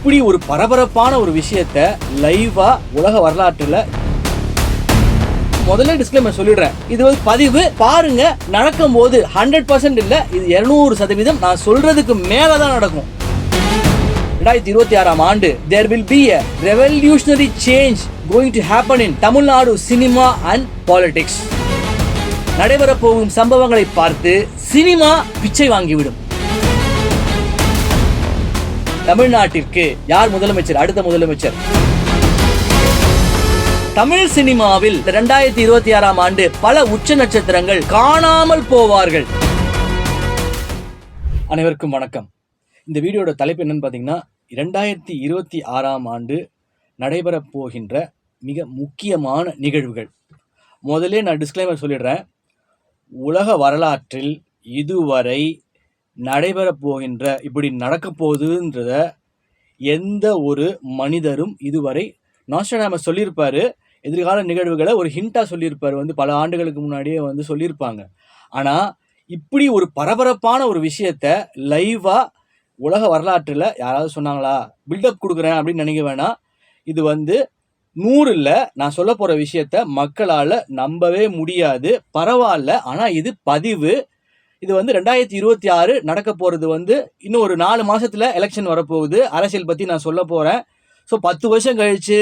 இப்படி ஒரு பரபரப்பான ஒரு விஷயத்த லைவா உலக வரலாற்றுல முதல்ல டிஸ்கிளைமர் சொல்லிடுறேன். இது வந்து பதிவு. பாருங்க நடக்கும் போது ஹண்ட்ரட் பர்சன்ட் இல்ல இது இருநூறு சதவீதம் நான் சொல்றதுக்கு மேலதான் நடக்கும். ரெண்டாயிரத்தி இருபத்தி ஆறாம் ஆண்டு there will be a revolutionary change going to happen in Tamil Nadu cinema and politics நடைபெறப் போகும் சம்பவங்களை பார்த்து சினிமா பிச்சை வாங்கிவிடும். தமிழ்நாட்டிற்கு யார் முதலமைச்சர்? அடுத்த முதலமைச்சர்? தமிழ் சினிமாவில் இரண்டாயிரத்தி இருபத்தி ஆறாம் ஆண்டு பல உச்ச நட்சத்திரங்கள் காணாமல் போவார்கள். அனைவருக்கும் வணக்கம். இந்த வீடியோட தலைப்பு என்னன்னு பார்த்தீங்கன்னா இரண்டாயிரத்தி இருபத்தி ஆறாம் ஆண்டு நடைபெறப் போகின்ற மிக முக்கியமான நிகழ்வுகள். முதல்ல நான் டிஸ்க்ளைமர் சொல்லிடுறேன். உலக வரலாற்றில் இதுவரை நடைபெறப் போகின்ற இப்படி நடக்கப் போகுதுன்றத எந்த ஒரு மனிதரும் இதுவரை நாஸ்டாடாமஸ் சொல்லியிருப்பார். எதிர்கால நிகழ்வுகளை ஒரு ஹிண்டாக சொல்லியிருப்பார். வந்து பல ஆண்டுகளுக்கு முன்னாடியே வந்து சொல்லியிருப்பாங்க. ஆனால் இப்படி ஒரு பரபரப்பான ஒரு விஷயத்த லைவாக உலக வரலாற்றில் யாராவது சொன்னாங்களா? பில்டப் கொடுக்குறேன் அப்படின்னு நினைக்க வேணாம். இது வந்து நூறு இல்லை நான் சொல்ல போகிற விஷயத்த மக்களால் நம்பவே முடியாது. பரவாயில்ல. ஆனால் இது பதிவு. இது வந்து ரெண்டாயிரத்தி இருபத்தி ஆறு நடக்க போகிறது வந்து இன்னும் ஒரு நாலு மாதத்தில் எலெக்ஷன் வரப்போகுது. அரசியல் பற்றி நான் சொல்ல போகிறேன் ஸோ பத்து வருஷம் கழிச்சு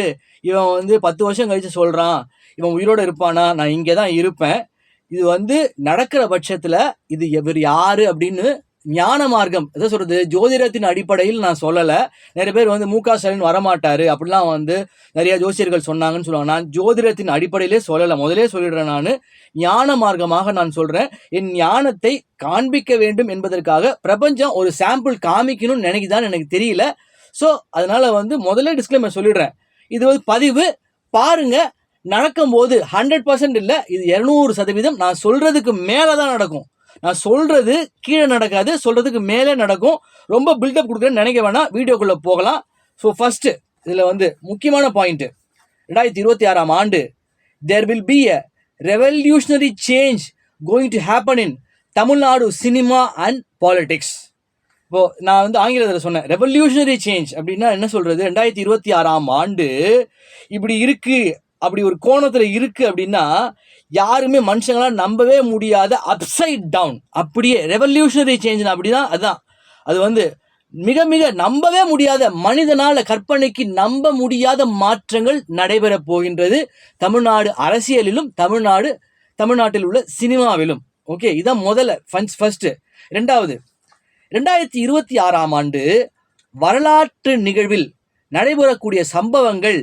இவன் வந்து பத்து வருஷம் கழித்து சொல்கிறான் இவன் உயிரோடு இருப்பானா? நான் இங்கே தான் இருப்பேன். இது வந்து நடக்கிற பட்சத்தில் இது இவர் யாரு அப்படின்னு ஞான மார்க்கம். எதை சொல்கிறது ஜோதிடத்தின் அடிப்படையில் நான் சொல்லலை. நிறைய பேர் வந்து மு க ஸ்டாலின் வரமாட்டார். அப்படிலாம் வந்து நிறைய ஜோசியர்கள் சொன்னாங்கன்னு சொல்லுவாங்க. நான் ஜோதிடத்தின் அடிப்படையிலே சொல்லலை. முதலே சொல்லிடுறேன் நான். ஞான மார்க்கமாக நான் சொல்கிறேன் என் ஞானத்தை காண்பிக்க வேண்டும் என்பதற்காக பிரபஞ்சம் ஒரு சாம்பிள் காமிக்கணும்னு நினைக்குதான்னு எனக்கு தெரியல. ஸோ அதனால் வந்து முதல்ல டிஸ்கிளைமர் சொல்லிடுறேன். இது வந்து பதிவு. பாருங்க. நடக்கும்போது ஹண்ட்ரட் பர்சன்ட் இல்லை. இது இரநூறு சதவீதம் நான் சொல்கிறதுக்கு மேலே தான் நடக்கும். நான் சொல்கிறது கீழே நடக்காது சொல்கிறதுக்கு மேலே நடக்கும். ரொம்ப பில்டப் கொடுக்குறேன்னு நினைக்க வேணாம். வீடியோக்குள்ளே போகலாம். ஸோ ஃபஸ்ட்டு இதில் வந்து முக்கியமான பாயிண்ட்டு ரெண்டாயிரத்தி இருபத்தி ஆறாம் ஆண்டு there will be a revolutionary change going to happen in Tamil Nadu cinema and politics இப்போது நான் வந்து ஆங்கிலத்தில் சொன்னேன். ரெவல்யூஷனரி சேஞ்ச் அப்படின்னா என்ன சொல்கிறது ரெண்டாயிரத்தி இருபத்தி ஆறாம் ஆண்டு இப்படி இருக்குது அப்படி ஒரு கோணத்தில் இருக்குது அப்படின்னா யாருமே மனுஷங்களால் நம்பவே முடியாத அப்சைட் டவுன் அப்படியே ரெவல்யூஷனரி சேஞ்ச் அப்படின்னா அதுதான் அது வந்து மிக மிக நம்பவே முடியாத மனிதனால கற்பனைக்கு நம்ப முடியாத மாற்றங்கள் நடைபெறப் போகின்றது தமிழ்நாடு அரசியலிலும் தமிழ்நாடு தமிழ்நாட்டில் உள்ள சினிமாவிலும். ஓகே இதான் முதல்ல ஃபன்ஸ் ஃபஸ்ட்டு ரெண்டாவது ரெண்டாயிரத்தி இருபத்தி ஆறாம் ஆண்டு வரலாற்று நிகழ்வில் நடைபெறக்கூடிய சம்பவங்கள்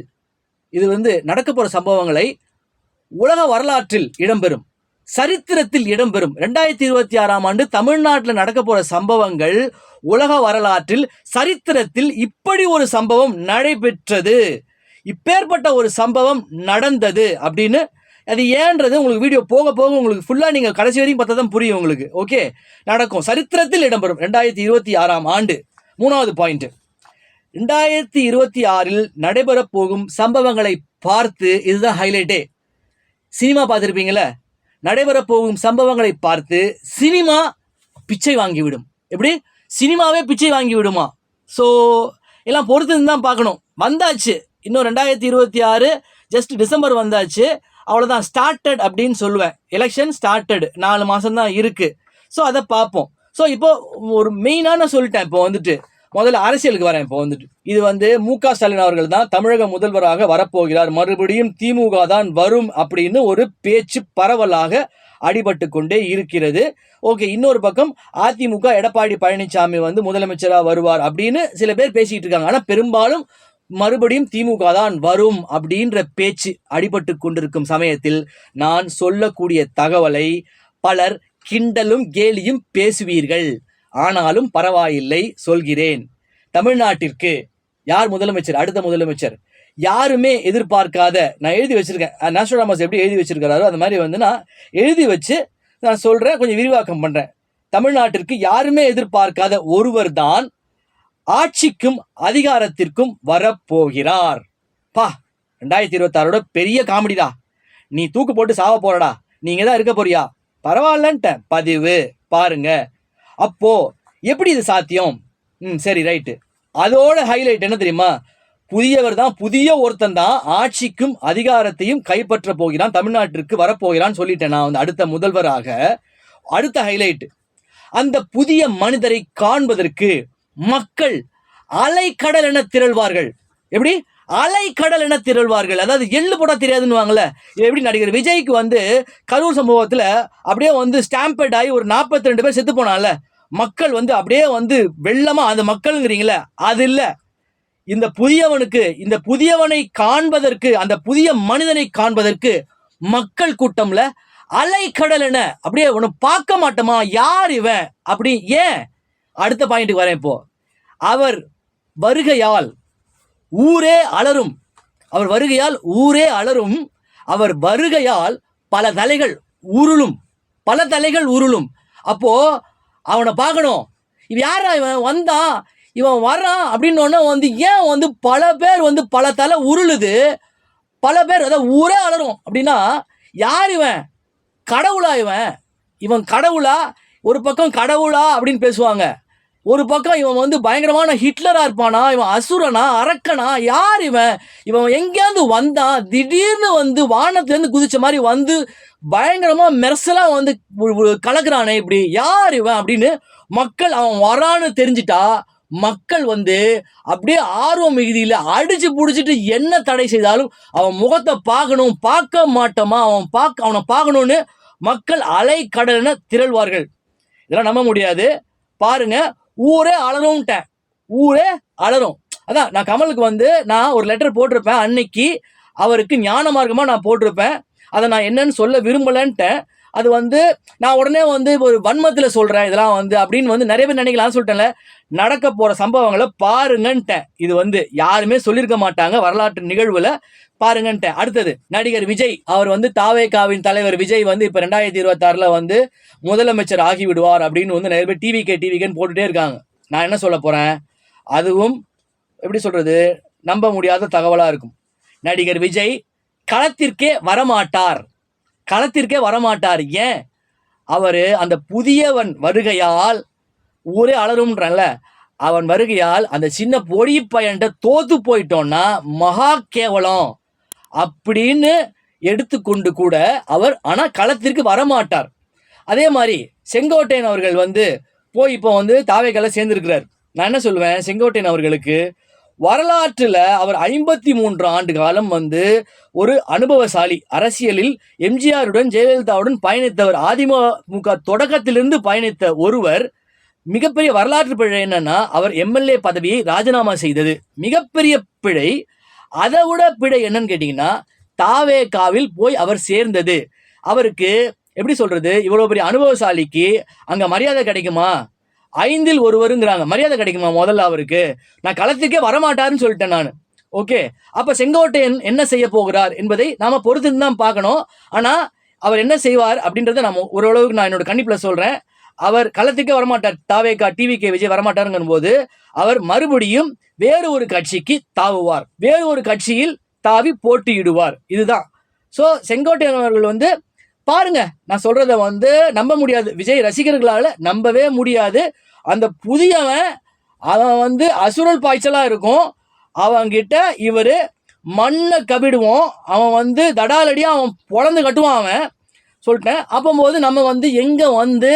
இது வந்து நடக்க போகிற சம்பவங்களை உலக வரலாற்றில் இடம்பெறும் சரித்திரத்தில் இடம்பெறும். ரெண்டாயிரத்தி இருபத்தி ஆறாம் ஆண்டு தமிழ்நாட்டில் நடக்க போகிற சம்பவங்கள் உலக வரலாற்றில் சரித்திரத்தில் இப்படி ஒரு சம்பவம் நடைபெற்றது. இப்பேற்பட்ட ஒரு சம்பவம் நடந்தது அப்படின்னு அது ஏன்றது உங்களுக்கு வீடியோ போக போக உங்களுக்கு ஃபுல்லாக நீங்கள் கடைசி வரைக்கும் பார்த்தா தான் புரியும் உங்களுக்கு. ஓகே நடக்கும். சரித்திரத்தில் இடம்பெறும். ரெண்டாயிரத்தி இருபத்தி ஆறாம் ஆண்டு. மூணாவது பாயிண்ட்டு ரெண்டாயிரத்தி இருபத்தி ஆறில் நடைபெறப் போகும் சம்பவங்களை பார்த்து இதுதான் ஹைலைட்டே சினிமா பார்த்துருப்பீங்கள நடைபெறப் போகும் சம்பவங்களை பார்த்து சினிமா பிச்சை வாங்கிவிடும். எப்படி? சினிமாவே பிச்சை வாங்கி விடுமா ஸோ எல்லாம் பொறுத்து தான் பார்க்கணும். வந்தாச்சு. இன்னும் ரெண்டாயிரத்தி இருபத்தி ஆறு ஜஸ்ட் டிசம்பர் வந்தாச்சு. அவ்வளோதான் ஸ்டார்டட் அப்படின்னு சொல்லுவேன். எலெக்ஷன் ஸ்டார்டட் நாலு மாதம் தான் இருக்குது ஸோ அதை பார்ப்போம். ஸோ இப்போ ஒரு மெயினான சொல்லிட்டேன். இப்போ வந்துட்டு முதல்ல அரசியலுக்கு வரேன் இப்போ வந்துட்டு. இது வந்து மு க. ஸ்டாலின் அவர்கள் தான் தமிழக முதல்வராக வரப்போகிறார். மறுபடியும் திமுக தான் வரும் அப்படின்னு ஒரு பேச்சு பரவலாக அடிபட்டு கொண்டே இருக்கிறது. ஓகே இன்னொரு பக்கம் அதிமுக எடப்பாடி பழனிசாமி வந்து முதலமைச்சராக வருவார் அப்படின்னு சில பேர் பேசிட்டு இருக்காங்க. ஆனால் பெரும்பாலும் மறுபடியும் திமுக தான் வரும் அப்படின்ற பேச்சு அடிபட்டு கொண்டிருக்கும் சமயத்தில் நான் சொல்லக்கூடிய தகவலை பலர் கிண்டலும் கேலியும் பேசுவீர்கள். ஆனாலும் பரவாயில்லை சொல்கிறேன். தமிழ்நாட்டிற்கு யார் முதலமைச்சர்? அடுத்த முதலமைச்சர். யாருமே எதிர்பார்க்காத நான் எழுதி வச்சிருக்கேன். நேஷனல் எப்படி எழுதி வச்சிருக்கிறாரோ அந்த மாதிரி வந்து நான் எழுதி வச்சு நான் சொல்கிறேன் கொஞ்சம் விரிவாக்கம் பண்ணுறேன் தமிழ்நாட்டிற்கு யாருமே எதிர்பார்க்காத ஒருவர் தான் ஆட்சிக்கும் அதிகாரத்திற்கும் வரப்போகிறார். பா ரெண்டாயிரத்தி இருபத்தாறோட பெரிய காமெடிடா நீ தூக்கு போட்டு சாவ போறடா. நீங்க தான் இருக்க போறியா? பரவாயில்லன்ட்டேன் பதிவு. பாருங்க. அப்போ எப்படி இது சாத்தியம்? ம் சரி ரைட்டு. அதோட ஹைலைட் என்ன தெரியுமா? புதியவர் தான் புதிய ஒருத்தன் தான் ஆட்சிக்கும் அதிகாரத்தையும் கைப்பற்ற போகிறான் தமிழ்நாட்டிற்கு வரப்போகிறான்னு சொல்லிட்டேன் நான் வந்து அடுத்த முதல்வராக. அடுத்த ஹைலைட் அந்த புதிய மனிதரை காண்பதற்கு மக்கள் அலைக்கடல் என திரள்வார்கள். எப்படி? அலைக்கடல் என திரள்வார்கள். அதாவது எள்ளு போட தெரியாதுன்னுவாங்கல்ல. எப்படி நடிகர் விஜய்க்கு வந்து கரூர் சம்பவத்தில் அப்படியே வந்து ஸ்டாம்பேட் ஆகி ஒரு நாற்பத்தி ரெண்டு பேர் செத்து போனால மக்கள் வந்து அப்படியே வந்து வெள்ளமாக அந்த மக்கள்ங்கிறீங்களே அது இல்லை. இந்த புதியவனுக்கு இந்த புதியவனை காண்பதற்கு அந்த புதிய மனிதனை காண்பதற்கு மக்கள் கூட்டம்ல அலைக்கடல் என அப்படியே ஒன்று பார்க்க மாட்டோமா? யார் இவன்? அப்படி ஏன்? அடுத்த பாயிண்ட்டுக்கு வரேன் இப்போ. அவர் வருகையால் ஊரே அலரும். அவர் வருகையால் ஊரே அலரும். அவர் வருகையால் பல தலைகள் உருளும். பல தலைகள் உருளும். அப்போ அவனை பார்க்கணும். இவன் யாரா இவன்? வந்தான் இவன் வர்றான் அப்படின்னு வந்து ஏன் வந்து பல பேர் வந்து பல தலை உருளுது? பல பேர் அதாவது ஊரே அலரும் அப்படின்னா யார் இவன்? கடவுளா இவன்? இவன் கடவுளா? ஒரு பக்கம் கடவுளா அப்படின்னு பேசுவாங்க. ஒரு பக்கம் இவன் வந்து பயங்கரமான ஹிட்லராக இருப்பானா இவன் அசுரனா அரக்கனா யார் இவன்? இவன் எங்கேயாவது வந்தான் திடீர்னு வந்து வானத்துலேருந்து குதிச்ச மாதிரி வந்து பயங்கரமாக மெர்சலாக வந்து கலக்குறானே இப்படி. யார் இவன் அப்படின்னு மக்கள் அவன் வரான்னு தெரிஞ்சிட்டா மக்கள் வந்து அப்படியே ஆர்வம் மிகுதியில் அடிச்சு பிடிச்சிட்டு என்ன தடை செய்தாலும் அவன் முகத்தை பார்க்கணும் பார்க்க மாட்டோமா? அவன் பார்க்க அவனை பார்க்கணும்னு மக்கள் அலை கடலென திரள்வார்கள். இதெல்லாம் நம்ப முடியாது. பாருங்க ஊரே அலறும்ட்டேன். ஊரே அலறும். அதான் நான் கமலுக்கு வந்து நான் ஒரு லெட்டர் போட்டிருப்பேன் அன்னைக்கு. அவருக்கு ஞான மார்க்கமாக நான் போட்டிருப்பேன். அதை நான் என்னன்னு சொல்ல விரும்பலன்ட்டேன். அது வந்து நான் உடனே வந்து ஒரு வன்மத்தில் சொல்கிறேன் இதெல்லாம் வந்து அப்படின்னு வந்து நிறைய பேர் நினைக்கலாம்னு சொல்லிட்டேன்ல நடக்க போகிற சம்பவங்களை பாருங்கன்ட்டேன். இது வந்து யாருமே சொல்லியிருக்க மாட்டாங்க வரலாற்று நிகழ்வில். பாருங்கன்ட்டு. அடுத்தது நடிகர் விஜய். அவர் வந்து தாவேகாவின் தலைவர் விஜய் வந்து இப்போ ரெண்டாயிரத்தி இருபத்தாறில் வந்து முதலமைச்சர் ஆகி விடுவார் அப்படின்னு வந்து நிறைய பேர் டிவிகே டிவிகேன்னு போட்டுட்டே இருக்காங்க. நான் என்ன சொல்ல போகிறேன் அதுவும் எப்படி சொல்கிறது நம்ப முடியாத தகவலாக இருக்கும். நடிகர் விஜய் களத்திற்கே வரமாட்டார். களத்திற்கே வரமாட்டார். ஏன்? அவர் அந்த புதியவன் வருகையால் ஊரே அலரும்ன்றல அவன் வருகையால் அந்த சின்ன பொடி பையன்ட்ட தோத்து போயிட்டோன்னா மகா கேவலம். அப்படின்னு எடுத்துக்கொண்டு கூட அவர் ஆனால் களத்திற்கு வரமாட்டார். அதே மாதிரி செங்கோட்டையன் அவர்கள் வந்து போய் இப்போ வந்து தாவைக்கெல்லாம் சேர்ந்துருக்கிறார். நான் என்ன சொல்லுவேன்? செங்கோட்டையன் அவர்களுக்கு வரலாற்றில் அவர் ஐம்பத்தி மூன்று ஆண்டு காலம் வந்து ஒரு அனுபவசாலி அரசியலில் எம்ஜிஆருடன் ஜெயலலிதாவுடன் பயணித்தவர். அதிமுக தொடக்கத்திலிருந்து பயணித்த ஒருவர் மிகப்பெரிய வரலாற்று பிழை என்னன்னா அவர் எம்எல்ஏ பதவியை ராஜினாமா செய்தது. மிகப்பெரிய பிழை அதை விட பிழை என்னன்னு கேட்டிங்கன்னா தாவேக்காவில் போய் அவர் சேர்ந்தது. அவருக்கு எப்படி சொல்கிறது இவ்வளோ பெரிய அனுபவசாலிக்கு அங்கே மரியாதை கிடைக்குமா? ஐந்தில் ஒருவருங்கிறாங்க. மரியாதை கிடைக்குமா முதல்ல அவருக்கு? நான் களத்துக்கே வரமாட்டாருன்னு சொல்லிட்டேன் நான். ஓகே. அப்போ செங்கோட்டையன் என்ன செய்ய போகிறார் என்பதை நாம் பொறுத்து தான் பார்க்கணும். ஆனால் அவர் என்ன செய்வார் அப்படின்றத நம்ம ஓரளவுக்கு நான் என்னோட கண்டிப்பில் சொல்கிறேன் அவர் களத்துக்கே வரமாட்டார். தாவேகா டிவி கே விஜய் வரமாட்டாருங்கும் போது அவர் மறுபடியும் வேறு ஒரு கட்சிக்கு தாவுவார். வேறு ஒரு கட்சியில் தாவி போட்டியிடுவார். இதுதான். ஸோ செங்கோட்டையன் அவர்கள் வந்து பாருங்க நான் சொல்றத வந்து நம்ப முடியாது. விஜய் ரசிகர்களால் நம்பவே முடியாது. அந்த புதியவன் அவன் வந்து அசுரல் பாய்ச்சலாக இருக்கும். அவன்கிட்ட இவர் மண்ணை கவிடுவோம். அவன் வந்து தடாலடியாக அவன் பொழந்து கட்டுவான் அவன். சொல்லிட்டேன். அப்போது நம்ம வந்து எங்கே வந்து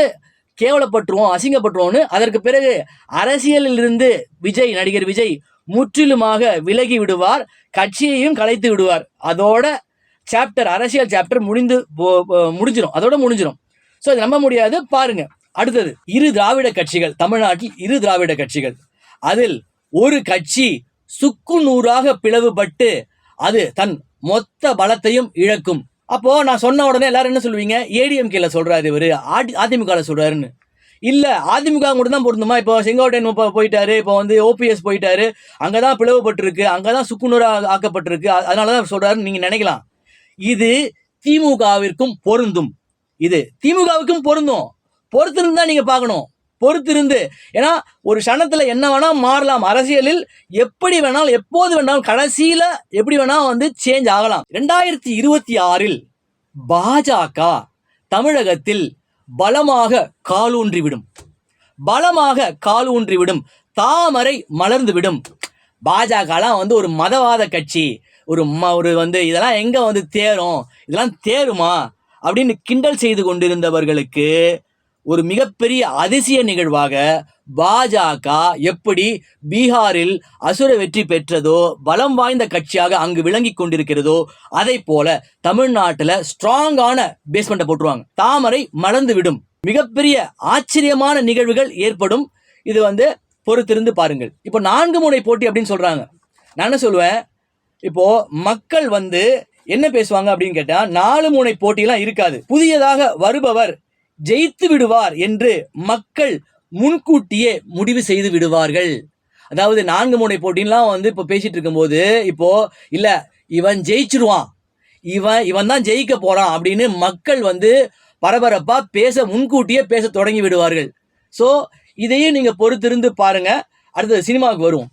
கேவலப்பட்டுருவோம் அசிங்கப்பட்டுருவோம்னு அதற்கு பிறகு அரசியலில் இருந்து விஜய் நடிகர் விஜய் முற்றிலுமாக விலகி விடுவார் கட்சியையும் கலைத்து விடுவார். அதோட சாப்டர் அரசியல் சாப்டர் முடிந்து போ- அதோட முடிஞ்சிடும் ஸோ இது நம்ப முடியாது. பாருங்க. அடுத்தது இரு திராவிட கட்சிகள் தமிழ்நாட்டில் இரு திராவிட கட்சிகள். அதில் ஒரு கட்சி சுக்கு நூறாக பிளவுபட்டு அது தன் மொத்த பலத்தையும் இழக்கும். அப்போ நான் சொன்ன உடனே எல்லாரும் என்ன சொல்லுவீங்க? ஏடிஎம்கேல சொல்றாரு இவர். ஆடி அதிமுகவில் சொல்றாருன்னு. இல்லை அதிமுக கூட தான் பொருந்துமா இப்போ செங்கோட்டையன் இப்போ போயிட்டாரு. இப்போ வந்து ஓபிஎஸ் போயிட்டாரு. அங்கே தான் பிளவுபட்டிருக்கு. அங்கதான் சுக்குநூறா ஆக்கப்பட்டிருக்கு. அதனால தான் சொல்றாருன்னு நீங்க நினைக்கலாம். இது திமுகவிற்கும் பொருந்தும். இது திமுகவுக்கும் பொருந்தும். பொறுத்திருந்து தான் நீங்க பார்க்கணும். பொறுத்திருந்து. ஏன்னா ஒரு க்ஷணத்தில் என்ன வேணால் மாறலாம். அரசியலில் எப்படி வேணாலும் எப்போது வேணாலும் கடைசியில் எப்படி வேணால் வந்து சேஞ்ச் ஆகலாம். ரெண்டாயிரத்தி இருபத்தி ஆறில் பாஜக தமிழகத்தில் பலமாக காலூன்றிவிடும். பலமாக காலூன்றிவிடும். தாமரை மலர்ந்து விடும் பாஜகலாம் வந்து ஒரு மதவாத கட்சி. ஒரு ம ஒரு வந்து இதெல்லாம் எங்கே வந்து தேரும்? இதெல்லாம் தேருமா? அப்படின்னு கிண்டல் செய்து கொண்டிருந்தவர்களுக்கு ஒரு மிகப்பெரிய அதிசய நிகழ்வாக பாஜக எப்படி பீகாரில் அசுர வெற்றி பெற்றதோ பலம் வாய்ந்த கட்சியாக அங்கு விளங்கி கொண்டிருக்கிறதோ அதை போல தமிழ்நாட்டில் ஸ்ட்ராங்கான பேஸ்மெண்ட்டை போட்டுருவாங்க. தாமரை மலர்ந்து விடும் மிகப்பெரிய ஆச்சரியமான நிகழ்வுகள் ஏற்படும். இது வந்து பொறுத்திருந்து பாருங்கள். இப்போ நான்கு முனை போட்டி அப்படின்னு சொல்றாங்க. நான் என்ன சொல்லுவேன்? இப்போ மக்கள் வந்து என்ன பேசுவாங்க அப்படின்னு கேட்டால் நாலு முனை போட்டியெல்லாம் இருக்காது. புதியதாக வருபவர் ஜெயித்து விடுவார் என்று மக்கள் முன்கூட்டியே முடிவு செய்து விடுவார்கள். அதாவது நான்கு முனை போட்டின்லாம் வந்து இப்போ பேசிட்டு இருக்கும்போது இப்போ இல்லை இவன் ஜெயிச்சிருவான். இவன் இவன் தான் ஜெயிக்க போறான் அப்படின்னு மக்கள் வந்து பரபரப்பா பேச முன்கூட்டியே பேச தொடங்கி விடுவார்கள். ஸோ இதையும் நீங்கள் பொறுத்திருந்து பாருங்க. அடுத்தது சினிமாவுக்கு வரும்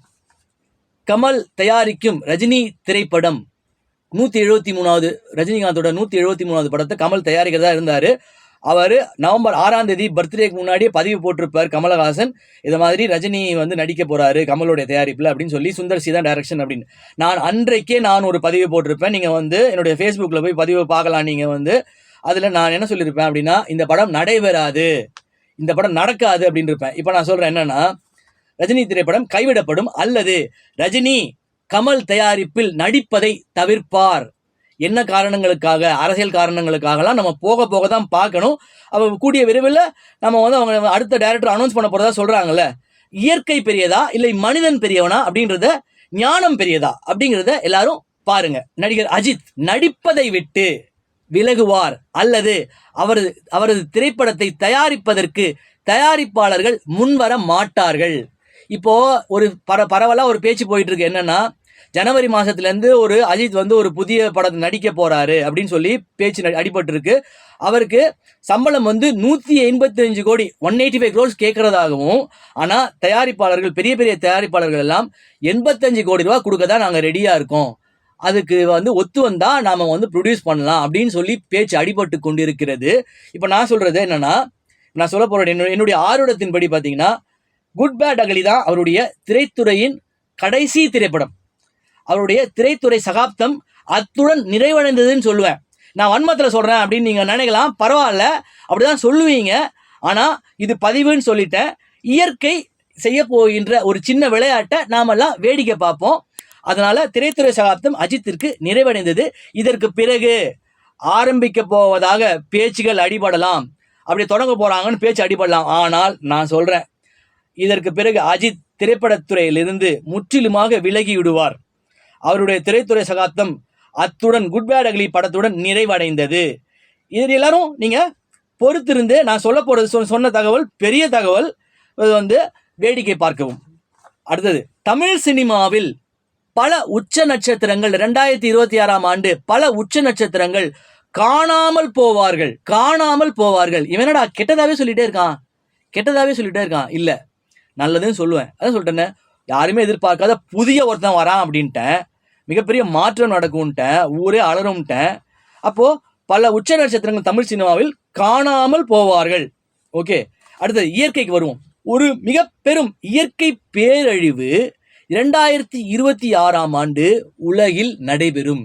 கமல் தயாரிக்கும் ரஜினி திரைப்படம். நூற்றி எழுபத்தி மூணாவது ரஜினிகாந்தோட நூற்றி எழுபத்தி மூணாவது படத்தை கமல் தயாரிக்கிறதா இருந்தார். அவர் நவம்பர் ஆறாம் தேதி பர்த்டேக்கு முன்னாடியே பதிவு போட்டிருப்பார் கமலஹாசன். இதை மாதிரி ரஜினி வந்து நடிக்க போகிறாரு கமலோடைய தயாரிப்பில் அப்படின்னு சொல்லி சுந்தர் சி தான் டைரக்ஷன் அப்படின்னு. நான் அன்றைக்கே நான் ஒரு பதிவு போட்டிருப்பேன். நீங்கள் வந்து என்னுடைய ஃபேஸ்புக்கில் போய் பதிவு பார்க்கலாம். நீங்கள் வந்து அதில் நான் என்ன சொல்லியிருப்பேன் அப்படின்னா இந்த படம் நடைபெறாது. இந்த படம் நடக்காது அப்படின்னு இருப்பேன். இப்போ நான் சொல்கிறேன் என்னன்னா ரஜினி திரைப்படம் கைவிடப்படும் அல்லது ரஜினி கமல் தயாரிப்பில் நடிப்பதை தவிர்ப்பார். என்ன காரணங்களுக்காக அரசியல் காரணங்களுக்காகலாம் நம்ம போக போக தான் பார்க்கணும். அவ கூடிய விரைவில் நம்ம வந்து அவங்க அடுத்த டைரக்டர் அனௌன்ஸ் பண்ண போகிறதா சொல்கிறாங்கல்ல இயற்கை பெரியதா இல்லை மனிதன் பெரியவனா அப்படின்றத ஞானம் பெரியதா அப்படிங்கிறத எல்லாரும் பாருங்க. நடிகர் அஜித் நடிப்பதை விட்டு விலகுவார் அல்லது அவரது அவரது திரைப்படத்தை தயாரிப்பதற்கு தயாரிப்பாளர்கள் முன்வர மாட்டார்கள். இப்போ ஒரு பர பரவலாக ஒரு பேச்சு போயிட்டு இருக்கு. என்னன்னா ஜனவரி மாதத்துலேருந்து ஒரு அஜித் வந்து ஒரு புதிய படத்தை நடிக்க போகிறாரு அப்படின்னு சொல்லி பேச்சு நடி- அவருக்கு சம்பளம் வந்து நூற்றி எண்பத்தஞ்சு கோடி ஒன் எயிட்டி ஃபைவ் க்ரோஸ் கேட்குறதாகவும் ஆனால் தயாரிப்பாளர்கள் பெரிய பெரிய தயாரிப்பாளர்கள் எல்லாம் எண்பத்தஞ்சு கோடி ரூபா கொடுக்க தான் நாங்கள் ரெடியாக இருக்கோம். அதுக்கு வந்து ஒத்து வந்தால் நாம் வந்து ப்ரொடியூஸ் பண்ணலாம் அப்படின்னு சொல்லி பேச்சு அடிபட்டு கொண்டு இருக்கிறது இப்போ நான் சொல்கிறது என்னன்னா நான் சொல்ல போகிற என்னுடைய என்னுடைய ஆர்வத்தின்படி பார்த்தீங்கன்னா குட் பேட் அகலி தான் அவருடைய திரைத்துறையின் கடைசி திரைப்படம். அவருடைய திரைத்துறை சகாப்தம் அத்துடன் நிறைவடைந்ததுன்னு சொல்லுவேன். நான் வன்மத்தில் சொல்கிறேன் அப்படின்னு நீங்கள் நினைக்கலாம். பரவாயில்ல. அப்படிதான் சொல்லுவீங்க. ஆனால் இது பதிவுன்னு சொல்லிட்டேன். இயற்கை செய்ய போகின்ற ஒரு சின்ன விளையாட்டை நாமெல்லாம் வேடிக்கை பார்ப்போம். அதனால் திரைத்துறை சகாப்தம் அஜித்திற்கு நிறைவடைந்தது. இதற்கு பிறகு ஆரம்பிக்க போவதாக பேச்சுகள் அடிபடலாம். அப்படி தொடங்க போகிறாங்கன்னு பேச்சு அடிபடலாம். ஆனால் நான் சொல்கிறேன் இதற்கு பிறகு அஜித் திரைப்படத்துறையிலிருந்து முற்றிலுமாக விலகி விடுவார் அவருடைய திரைத்துறை சகாப்தம் அத்துடன் குட் பேட் அகலி படத்துடன் நிறைவடைந்தது. இது எல்லாரும் நீங்க பொறுத்திருந்து நான் சொல்ல போறது சொ- சொன்ன தகவல் பெரிய தகவல் இது வந்து வேடிக்கை பார்க்கவும். அடுத்தது தமிழ் சினிமாவில் பல உச்ச நட்சத்திரங்கள் ரெண்டாயிரத்தி இருபத்தி ஆறாம் ஆண்டு பல உச்ச நட்சத்திரங்கள் காணாமல் போவார்கள் காணாமல் போவார்கள். இவனடா கெட்டதாவே சொல்லிட்டே இருக்கான்? கெட்டதாவே சொல்லிட்டே இருக்கான்? இல்ல. நல்லதுன்னு சொல்லுவேன். அதான் சொல்லிட்டேன்னு யாருமே எதிர்பார்க்காத புதிய ஒருத்தன் வரான் அப்படின்ட்டேன். மிகப்பெரிய மாற்றம் நடக்கும்ட்டேன் ஊரே அலரும்ட்டேன் அப்போ பல உச்ச நட்சத்திரங்கள் தமிழ் சினிமாவில் காணாமல் போவார்கள். ஓகே அடுத்தது இயற்கைக்கு வருவோம். ஒரு மிக பெரும் இயற்கை பேரழிவு இரண்டாயிரத்தி இருபத்தி ஆறாம் ஆண்டு உலகில் நடைபெறும்.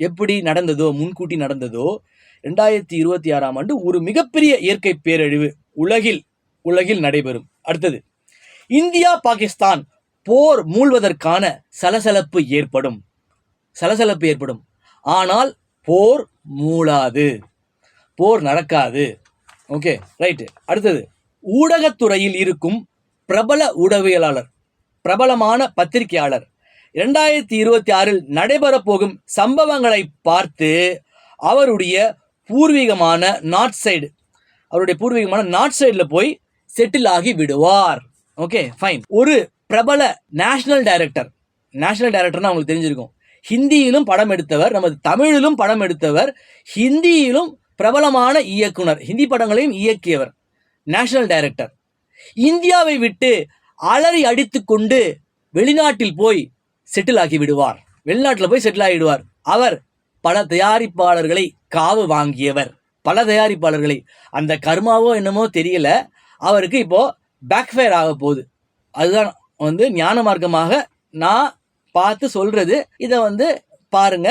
எப்படி நடந்ததோ முன்கூட்டி நடந்ததோ ரெண்டாயிரத்தி இருபத்தி ஆறாம் ஆண்டு ஒரு மிகப்பெரிய இயற்கை பேரழிவு உலகில் உலகில் நடைபெறும். அடுத்தது இந்தியா பாகிஸ்தான் போர் மூழ்வதற்கான சலசலப்பு ஏற்படும். சலசலப்பு ஏற்படும். ஆனால் போர் மூளாது போர் நடக்காது. ஓகே ரைட்டு அடுத்தது ஊடகத்துறையில் இருக்கும் பிரபல ஊடகவியலாளர் பிரபலமான பத்திரிகையாளர். இரண்டாயிரத்தி இருபத்தி ஆறில் நடைபெறப் போகும் சம்பவங்களை பார்த்து அவருடைய பூர்வீகமான நார்த் சைடு அவருடைய பூர்வீகமான நார்த் சைடில் போய் செட்டில் ஆகி விடுவார். ஓகே ஃபைன் ஒரு பிரபல நேஷனல் டைரக்டர் நேஷனல் டைரக்டர்னா அவங்களுக்கு தெரிஞ்சிருக்கும். ஹிந்தியிலும் படம் எடுத்தவர் நமது தமிழிலும் படம் எடுத்தவர் ஹிந்தியிலும் பிரபலமான இயக்குனர் ஹிந்தி படங்களையும் இயக்கியவர் நேஷனல் டைரக்டர். இந்தியாவை விட்டு அலறி அடித்துக்கொண்டு வெளிநாட்டில் போய் செட்டில் ஆகி விடுவார். வெளிநாட்டில் போய் செட்டில் ஆகிடுவார். அவர் பல தயாரிப்பாளர்களை காவு வாங்கியவர். பல தயாரிப்பாளர்களை. அந்த கர்மாவோ என்னமோ தெரியல. அவருக்கு இப்போது பேக்ஃபயர் ஆக போகுது. அதுதான் வந்து ஞான மார்க்கமாக நான் பார்த்து சொல்றது. இதை வந்து பாருங்க.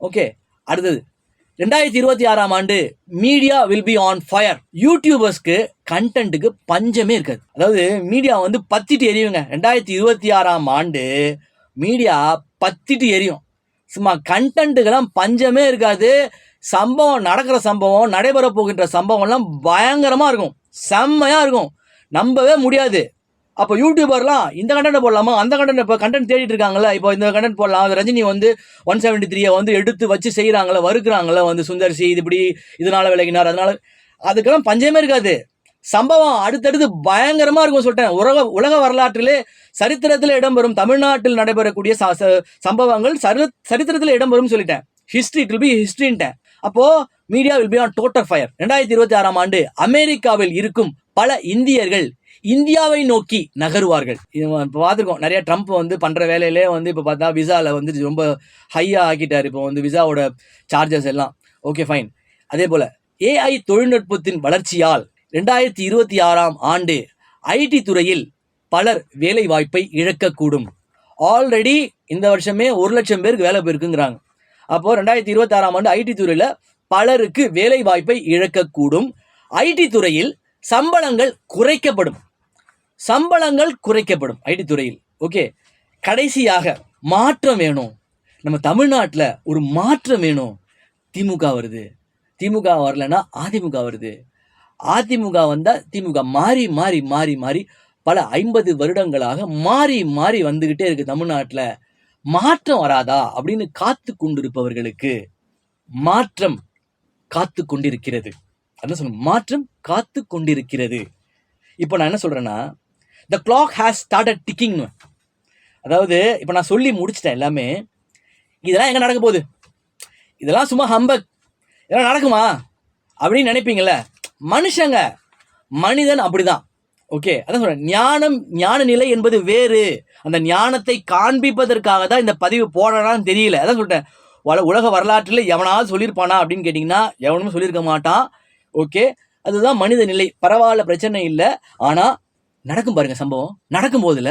ஓகே அடுத்தது. ரெண்டாயிரத்தி இருபத்தி ஆறாம் ஆண்டு media will be on fire யூடியூபர்ஸ்க்கு கண்டென்ட்டுக்கு பஞ்சமே இருக்காது. அதாவது மீடியா வந்து பத்திட்டு எரியுங்க. ரெண்டாயிரத்தி இருபத்தி ஆறாம் ஆண்டு மீடியா பத்திட்டு எரியும். சும்மா கண்டென்ட்டுக்கெல்லாம் பஞ்சமே இருக்காது. சம்பவம் நடக்கிற சம்பவம் நடைபெற போகின்ற சம்பவம்லாம் பயங்கரமாக இருக்கும். செம்மையாக இருக்கும். நம்பவே முடியாது. அப்போ யூடியூபர்லாம் இந்த கண்டென்ட் போடலாமா? அந்த கண்டென்ட் இப்போ கண்டென்ட் தேடிட்டு இருக்காங்கல்ல இப்போ இந்த கண்டென்ட் போடலாம். அது ரஜினி வந்து ஒன் செவன்ட்டி த்ரீயை வந்து எடுத்து வச்சு செய்கிறாங்கள வறுக்கிறாங்களே வந்து சுந்தர்சி இது இப்படி இதனால விலகினார் அதனால அதுக்கெல்லாம் பஞ்சமே இருக்காது. சம்பவம் அடுத்தடுத்து பயங்கரமாக இருக்கும் சொல்லிட்டேன். உலக உலக வரலாற்றிலே சரித்திரத்தில் இடம்பெறும் தமிழ்நாட்டில் நடைபெறக்கூடிய ச- ச- சம்பவங்கள் சரி சரித்திரத்தில் இடம்பெறும் சொல்லிட்டேன். ஹிஸ்ட்ரி இட் வில் பி ஹிஸ்ட்ரின்ட்டேன் அப்போது media will be on total fire ரெண்டாயிரத்தி இருபத்தி ஆறாம் ஆண்டு அமெரிக்காவில் இருக்கும் பல இந்தியர்கள் இந்தியாவை நோக்கி நகருவார்கள். இது இப்போ பார்த்துருக்கோம். நிறைய ட்ரம்ப் வந்து பண்ணுற வேலையிலே வந்து இப்போ பார்த்தா விசாவில் வந்து ரொம்ப ஹையாக ஆக்கிட்டார். இப்போ வந்து விசாவோட சார்ஜஸ் எல்லாம். ஓகே ஃபைன் அதே போல் ஏஐ தொழில்நுட்பத்தின் வளர்ச்சியால் ரெண்டாயிரத்தி இருபத்தி ஆறாம் ஆண்டு ஐடி துறையில் பலர் வேலை வாய்ப்பை இழக்கக்கூடும். ஆல்ரெடி இந்த வருஷமே ஒரு லட்சம் பேருக்கு வேலை போயிருக்குங்கிறாங்க. அப்போ ரெண்டாயிரத்தி இருபத்தி ஆறாம் ஆண்டு ஐடி துறையில் பலருக்கு வேலை வாய்ப்பை இழக்கக்கூடும் ஐடி துறையில் சம்பளங்கள் குறைக்கப்படும். சம்பளங்கள் குறைக்கப்படும் ஐடி துறையில். ஓகே கடைசியாக மாற்றம் வேணும். நம்ம தமிழ்நாட்டில் ஒரு மாற்றம் வேணும். திமுக வருது. திமுக வரலன்னா அதிமுக வருது. அதிமுக வந்தால் திமுக மாறி மாறி மாறி மாறி பல ஐம்பது வருடங்களாக மாறி மாறி வந்துக்கிட்டே இருக்குது தமிழ்நாட்டில். மாற்றம் வராதா? அப்படின்னு காத்து கொண்டிருப்பவர்களுக்கு மாற்றம் காத்து கொண்டிருக்கிறது. அதான் சொல்லணும் மாற்றம் காத்து கொண்டிருக்கிறது. இப்போ நான் என்ன சொல்கிறேன்னா த கிளாக் ஹேஸ் ஸ்டார்டட் டிக்கிங்னு அதாவது இப்போ நான் சொல்லி முடிச்சிட்டேன் எல்லாமே. இதெல்லாம் எங்கே நடக்க போகுது? இதெல்லாம் சும்மா ஹம்பக் இதெல்லாம் நடக்குமா? அப்படின்னு நினைப்பீங்கள்ல மனுஷங்க மனிதன் அப்படிதான். ஓகே அதான் சொல்கிறேன் ஞானம் ஞான நிலை என்பது வேறு. அந்த ஞானத்தை காண்பிப்பதற்காக தான் இந்த பதிவு போடலான்னு தெரியல. அதான் சொல்லிட்டேன் உல உலக வரலாற்றில் எவனாவது சொல்லியிருப்பானா அப்படின்னு கேட்டிங்கன்னா எவனும் சொல்லியிருக்க மாட்டான். ஓகே அதுதான் மனித நிலை பரவாயில்ல பிரச்சனை இல்லை. ஆனால் நடக்கும் பாருங்க சம்பவம். நடக்கும் போதுல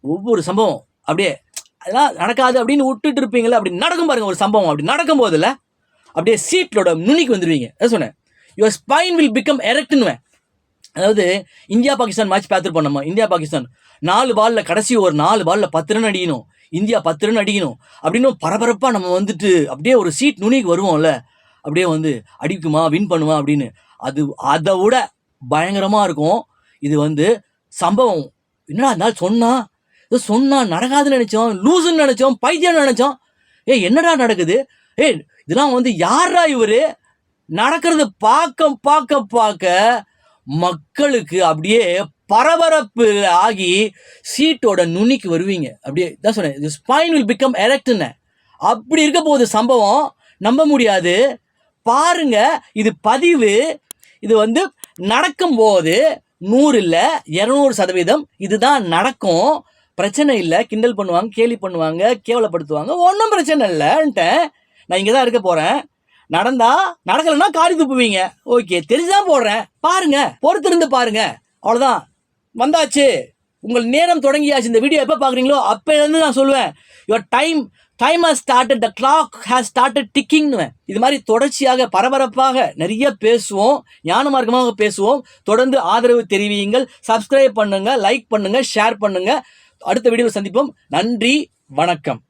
ஒவ்வொரு சம்பவம் அப்படியே அதெல்லாம் நடக்காது அப்படின்னு விட்டுட்டு இருப்பீங்களா அப்படி நடக்கும் பாருங்க ஒரு சம்பவம். அப்படி நடக்கும் போதுல அப்படியே சீட்டோட நுனிக்கு வந்துடுவீங்க அதான் சொன்னேன். யுவர் ஸ்பைன் வில் பிகம் எரக்ட்னுவேன் அதாவது இந்தியா பாகிஸ்தான் மேட்ச் பார்த்துருப்போம் நம்ம. இந்தியா பாகிஸ்தான். நாலு பாலில் கடைசி ஒரு நாலு பாலில் பத்து ரன் அடிக்கணும். இந்தியா பத்து ரன் அடிக்கணும். அப்படின்னு பரபரப்பாக நம்ம வந்துட்டு அப்படியே ஒரு சீட் நுனிக்கு வருவோம்ல. அப்படியே வந்து அடிக்குமா? வின் பண்ணுமா? அப்படின்னு. அது அதை விட பயங்கரமாக இருக்கும். இது வந்து சம்பவம். என்னடா இருந்தாலும் சொன்னா? ஏதோ சொன்னால் நடக்காதுன்னு நினச்சோம் லூசுன்னு நினச்சோம் பைத்தியம்னு நினச்சோம். ஏ என்னடா நடக்குது? ஏ இதெல்லாம் வந்து யாரா இவர்? நடக்கிறது பார்க்க பார்க்க பார்க்க மக்களுக்கு அப்படியே பரபரப்பு ஆகி சீட்டோட நுனிக்கு வருவீங்க. அப்படியே தான் சொன்னேன் ஸ்பைன் வில் பிகம் எரக்ட்னு அப்படி இருக்க போகுது சம்பவம். நம்ப முடியாது. பாருங்க இது பதிவு. இது வந்து நடக்கும்போது நூறு இல்லை இரநூறு சதவீதம் இதுதான் நடக்கும். பிரச்சனை இல்லை. கிண்டல் பண்ணுவாங்க கேலி பண்ணுவாங்க கேவலப்படுத்துவாங்க. ஒன்றும் பிரச்சனை இல்லைன்ட்டேன் நான் இங்கே தான் இருக்க போகிறேன். நடந்தா நடக்கலைன்னா காரி துப்புவீங்க. ஓகே தெரிஞ்சுதான் போடுறேன். பாருங்க பொறுத்திருந்து பாருங்க. அவ்வளோதான் வந்தாச்சு. உங்கள் நேரம் தொடங்கியாச்சு. இந்த வீடியோ எப்போ பார்க்குறீங்களோ அப்போலேருந்து நான் சொல்லுவேன் your time time has started the clock has started டிக்கிங்னுவேன் இது மாதிரி தொடர்ச்சியாக பரபரப்பாக நிறைய பேசுவோம் ஞான மார்க்கமாக பேசுவோம். தொடர்ந்து ஆதரவு தெரிவியுங்கள் சப்ஸ்கிரைப் பண்ணுங்கள் லைக் பண்ணுங்கள் ஷேர் பண்ணுங்கள் அடுத்த வீடியோவில் சந்திப்போம். நன்றி வணக்கம்.